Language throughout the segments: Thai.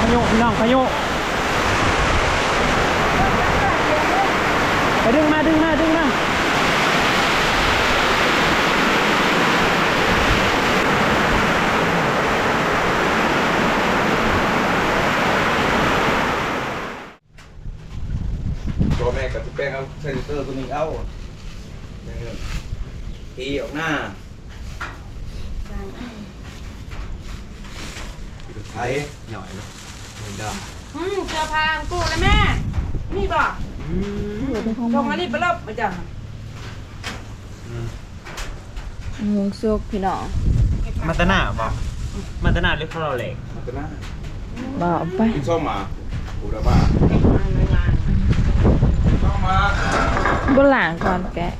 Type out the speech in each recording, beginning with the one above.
พายุพี่น้องพายุไปดึงมาดึงมาดึงมาตัวแม่กับพี่แป้งเอาเซนเซอร์ตัวนี้เอาเนี่ยตีออกหน้าไทยหน่อยนะ ไม่ได้อืมเจอพางกูเลยแม่ นี่บอกลงมารีบไปรอบมาจ้ะมุงซุกพี่น้องมาตนาบอกมาตนาหรือคลอเหล็กมันจะหน้าบอกไปกินส้มมาปูดาบ้าส้มมาบนหลังก่อนแกะ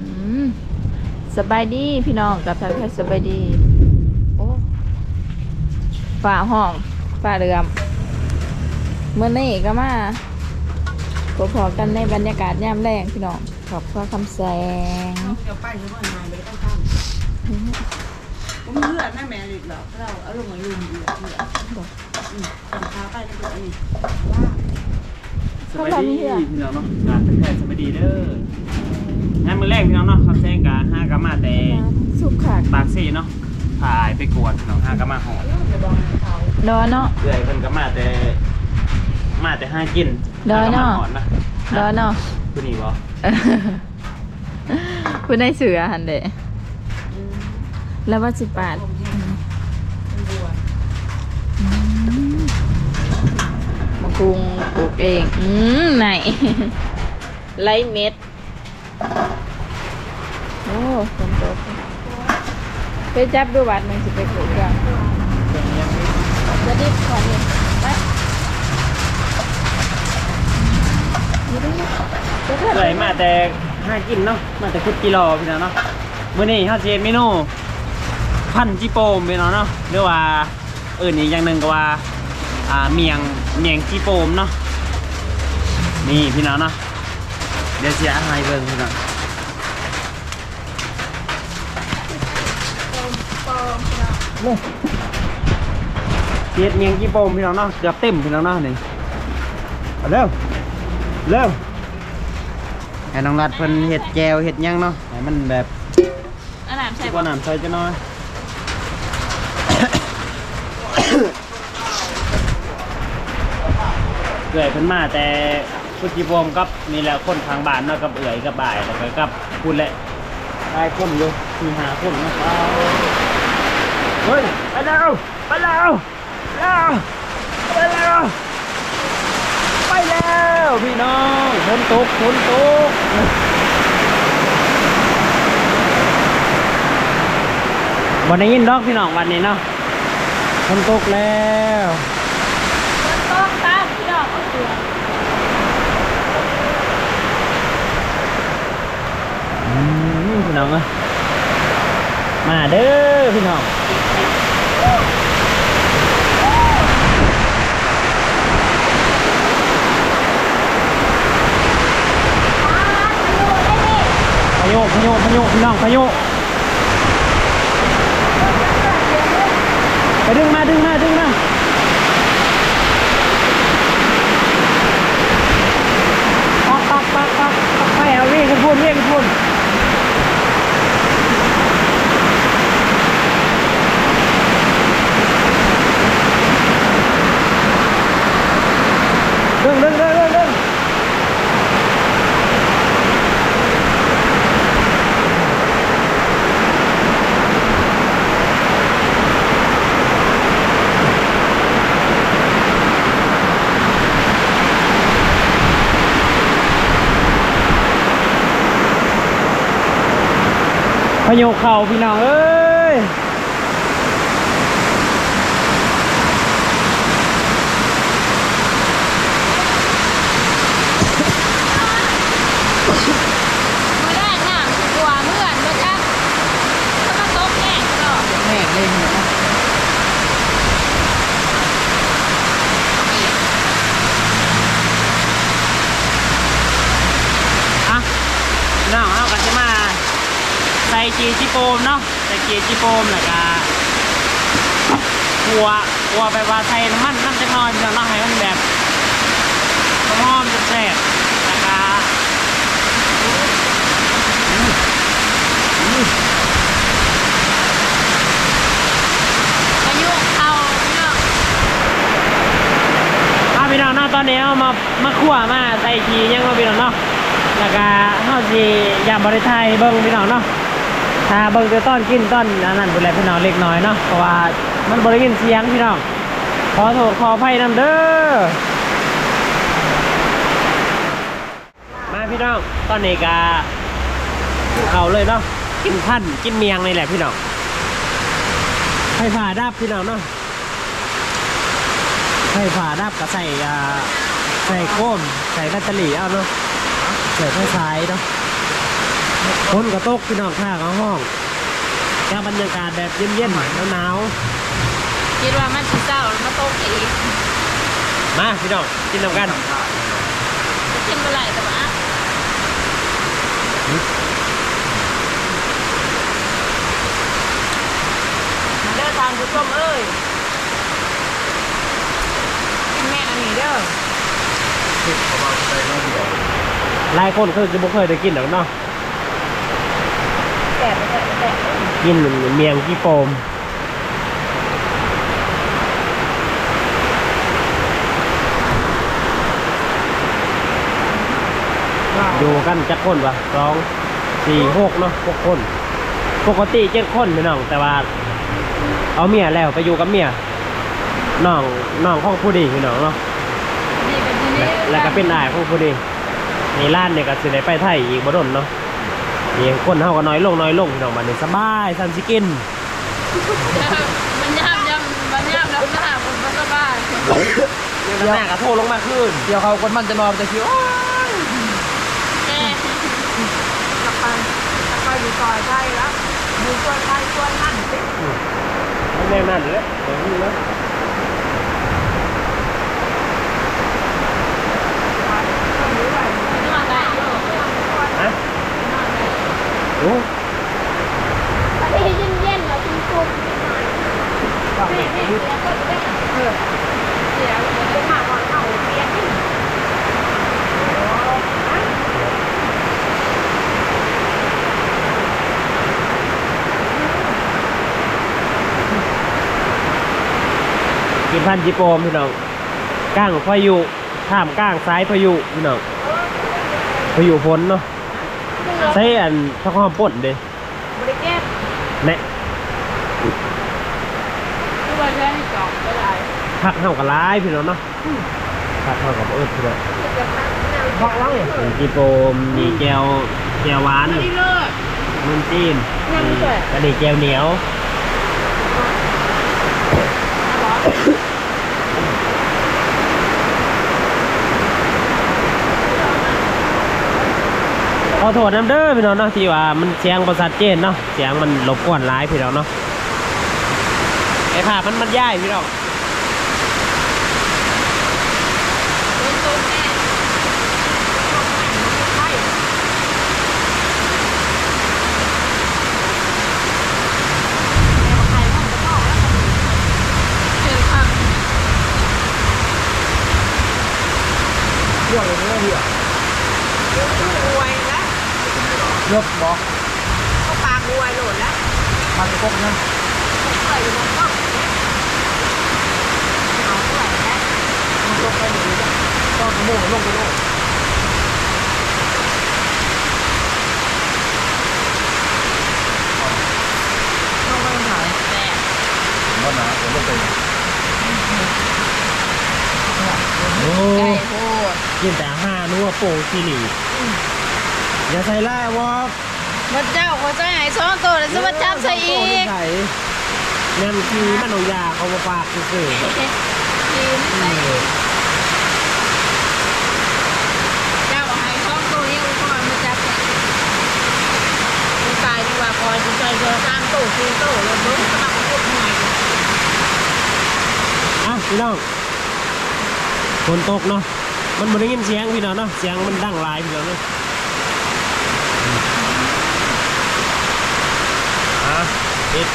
อืมสบายดีพี่น้องกับทักทายสบายดีโอ้ ฝ่าห้องฝ่าเรือมเมื่อนี้ก็มาพบพอกันในบรรยากาศยามแรงพี่น้องขอบคุณคำแสงเดี๋ยวไปหรือว่าไงไม่ได้ต้องทำผมเลือดแม่แม่ลิดหรอกเราเอาลงมาลุมเลือดเลือดอืมตอนเช้าไปในตัวนี้ว่าสวัสดีพี่น้องเนาะการทักทายสวัสดีเด้องานมือแรกพี่น้องเนาะคำแซงกาห้ากามาแต่สุขค่ะปากซี่เนาะ ถ่ายไปกวดพี่น้องห้ากามาหอดจะบอกให้เขาดอเนาะ เอื่อยเพิ่นก็มาแต่ มาแต่ห้ากินเด้อเนาะห้กมหอดนะดอเนาะผู้นี้บ่คุณได้เสือหันเดะแล้วว่าสิบบาทผมแห้งเป็นบัวมะกรุงปลูกเอง อืมไหนไรเม็ด โอ้ฝนตก ไปจับดูบัตรมันจะไปปลูกกันจะดิบก่อนนี่ไปอยู่ด้วยนะเดี๋ยวเพื่อนเอื่อยมาแต่ห้ากินเนาะ มาแต่คุดกิโลพี่น้องเนาะมื้อนี้เฮาสิเฮ็ดเมนูพันจิโปมพี่น้องเนาะหรือว่าเอื่นอีกอย่างหนึงก็ว่าอ่าเมียงเมียงจิโปมเนาะนี่พี่น้องเนาะเดี๋ยวสิเอาให้เบิ่งพี่น้อง เฮ็ดเมียงกี่โปมพี่น้องเนาะเกือบเต็มพี่น้องเนาะนี่เอาเร็วเร็วให้น้องรัดเพิ่นเฮ็ดแจวเฮ็ดหยังเนาะให้มันแบบอันนั้นใช่ว่าปะน้ำใส่จะน้อย เอื่อยเพิ่นมาแต่พุทธิพรมกับนี่แหละคนทางบ้านเนาะกับเอื่อยกับบ่ายแล้วก็กับพูดแหละได้คนอยู่มีหาคนเนาะ เฮ้ยไปแล้วไปแล้วแล้วไปแล้วไปแล้วพี่น้องฝนตกฝนตกวันนี้ยินดอกพี่น้องวันนี้เนาะฝนตกแล้วต้องตามพี่ดอกเอาเสืออืมพี่น้องเอ้ยมาเด้อพี่น้องพายุพา ยุพายุพี่น้องพายุไปดึงมาดึงมาดึงมาปักปักปักปักปักไปเอาเรียกกันพูดเรียกกันพูด ดึงดึงดึงดึงดึง พโยุเข่าพี่น้องเอ้ย มาได้น้ำสิกว่าเมื่อนมาจ้ะก็มาตกแน่ก็ดอก แม่เล่นเนาะอะน้องเอากันจะมา ใส่จีจิโปมเนาะใส่จีจิโปมแล้วก็หัวหัวแบบว่าใส่น้ำมันน้ำจักหน่อยพี่น้องเนาะให้มันแบบหอมๆแซ่บๆแล้วก็อายุเอาพี่น้องเอาพี่น้องเนาะตอนนี้เอามามาคั่วมาใส่ชียังมาพี่น้องเนาะแล้วก็เฮาสิยามบริไทยเบิ่งพี่น้องเนาะ ถ้าเบิ่งแต่ต้อนกินต้นอันนั้นเป็นไรพี่น้องเล็กน้อยเนาะเพราะว่ามันบ่ได้ยินเสียงพี่น้องขอโทษขออภัยนำเด้อมาพี่น้องตอนนี้ก็เขาเลยเนาะกินพันกินเมียงนี่แหละพี่น้องไฟฟ้าดับพี่น้องเนาะใส่ฝาดับก็ใส่ใส่โก้มใส่แบตเตอรี่เอาเนาะใส่ไฟฉายเนาะ คนก็ตกพี่น้องข้างเอาห้องแค่บรรยากาศแบบเย็นๆหนาวคิดว่ามันสิเศร้าแล้วมาโตกอีกๆมาพี่น้องกินน้ำกันกินเมื่อไหร่แต่ว่าเด้อทางผู้ชมเอ้ยกินแม่อันนี้เด้อเขาบอกใส่น้ำเดียวหลายคนคือจะบ่เคยได้กินหรอกเนาะ แสบแสบแสบกินเมียงกี่โฟมอยู่กันจักคนวะสองสี่หกเนาะหกคน ปกติเจ็ดคนพี่น้อง แต่ว่า เอาเมียแล้วไปอยู่กับเมียน้องน้องของผู้ดีพี่น้องเนาะนี่เป็นที่และนี่แล้วก็เป็นนายของผู้ดีนี่ร้านเนี่ยก็สิได้ไปไทยอีกบ่ดนเนาะ นี่คนเฮาก็น้อยลงน้อยลงพี่น้องบัดนี้สบายสันสิกินมันยามยามมันยามแล้วหน้าผมมันสบายเดี๋ยวหน้าก็โทรลงมาคืนเดี๋ยวเขาคนมันจะนอนจะคิดโอ้ยแม่กลับไปกลับไปอยู่ซอยไทยแล้วอยู่ซอยไทยซอยนั่นสิแน่นั่นเลยเดี๋ยวนี้เลยฮะ โอ้ประเย็นๆเราคุณคุณแม่แม่เสียก็เป็นเออเสียเป็นหมาก่อนเอาเสียที่กินพันจีโปมพี่น้องก้างพายุข้ามก้างซ้ายพายุพี่น้องพายุฝนเนาะ ใช้อันทักหอมป่นเด้บริแก้แน่ที่ว่าใช้จอกก็ได้ผักเฮากับร้ายพี่น้องเนาะผักเฮากับเอิดพี่น้องบอกเรามีจีโปมมีแจวแจวหวานที่เลิศนุ่นจีนนั่นด้วยกระดิ่งแจวเหนียว อโทษน้ำเด้อพี่น้องเนาะที่ว่ามันเสียงประสาทเจนเนาะเสียงมันรบกวนร้ายพี่น้องเนาะไอ้ภาพมันมันย่ายพี่น้อง ต้นต้นแม่ใช่ใครมันจะบอกแล้วเจอค่ะ เรื่องอะไรเนี่ยเหี้ย รวยแล้ว เลือกบอกก็ปากรวยโหลดแล้วมันจะพบนั่นเคยอยู่มันก็เอาเท่าไหร่แล้วมันลงไปหนึ่งต้องขโมยลงไปโลกต้องไปหาแต่ว่าหนาผมลงไปโอ้ ไก่โพดกินแต่ห้านัวโป่งซีรีอ ย่าใส่ไล่วอกพระเจ้าเขาจะให้สองตัวแล้วจะมาจับใส่อีกใส่นั่นคือมันเอายาเขามาฝากซื่อทีไม่ใส่อีกเจ้าบอกให้สองตัวนี้อุปกรณ์มาจับใส่ตายดีกว่าพอจะใส่ตัวสามตัวสี่ตัวแล้วมึงก็มาพูดหน่อยๆอะพี่น้องฝนตกเนาะมันไม่ได้ยินเสียงพี่น้องเนาะเสียงมันดังหลายพี่น้องเนาะ ít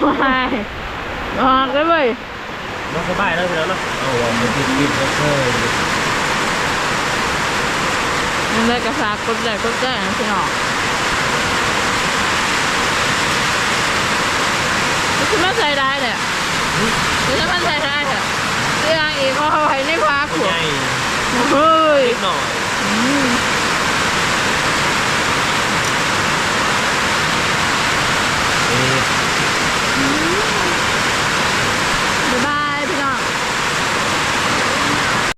Hoài Ngon cái gì Nó có bài đâu thì đó đâu Ồ, mình tìm tìm nó sơ ยแล้วพี่น้องเนากไปกินกินก็เคยมันเลยกระซากกดใจกดใจนะพี่น้องมันคือมันใส่ได้เนี่ยฉันไมันใส่ได้เนี่ยเรื่องอีกเอาไว้ในพักหัวใหญ่เฮ้ยนิดหน่อย